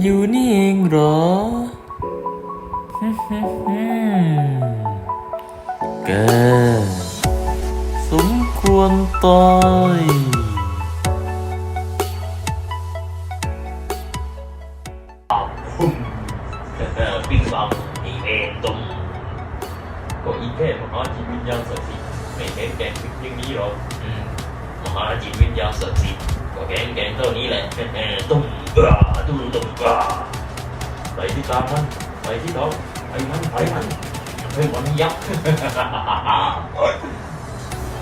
อยู่นี่เองเหรอฮึ่มแกสมควรตายพุ่มปิ้งบังอีเวนตุมก็อีแค่มหาจิตวิญญาณศักดิ์สิทธิ์ไม่เห็นแกงถึงอย่างนี้หรอกอืมมหาจิตวิญญาณศักดิ์สิทธิ์ก็แกงแกงเท่านี้แหละเออตุ้ม กาตุ้มตุ้มกาไปที่ตามมันไปที่เขาไปมันไปมันไปมันยักษ์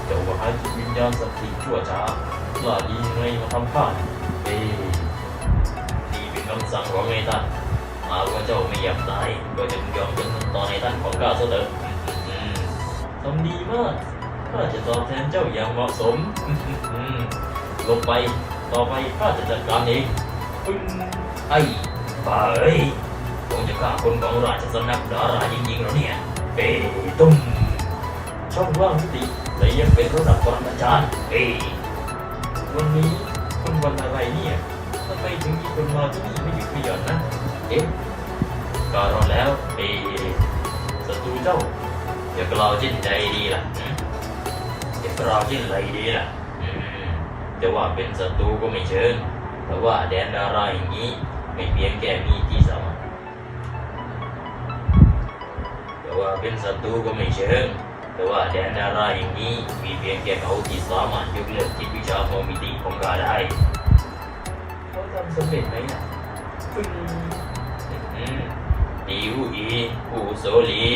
เจ้ามหาจิตวิญญาณศักดิ์สิทธิ์ชั่วช้าล่าดีไงมาทำข้าเอ้นี่เป็นคำสั่งของไอ้ท่านหากว่าเจ้าไม่อยากตายก็จะยอมเป็นตอนในท่านของข้าซะเถอะอืมทำดีมากข้าจะตอบแทนเจ้าอย่างเหมาะสมลงไปต่อไปข้าจะจัดการเอง ไอ้บ้าเอ้ยคงจะฆ่าคนของราชสำนักดาราจริงๆเหรอเนี่ยเป้ตุ้มช่องว่างสติแต่ยังเป็นระดับปรมาจารย์เอ้วันนี้คนวันอะไรเนี่ยทำไมถึงมีคนมาที่นี่ไม่หยุดไม่หย่อนนะ เอ๊ะก็รอแล้วเอศัตรูเจ้าอย่ากล่าวเช่นใจดีล่ะอย่ากล่าวเช่นไรดีล่ะอืมจะว่าเป็นศัตรูก็ไม่เชิง แต่ว่าแดนดาราอย่างนี้ไม่เพียงแค่มีที่สามารถแต่ว่าเป็นศัตรูก็ไม่เชิงแต่ว่าแดนดาราอย่างนี้มีเพียงแค่เขาที่สามารถยกเลิกจิตวิชาโมมิติของข้าได้เขาทำสำเร็จไหมล่ะอืมดิวอีผู้โสลี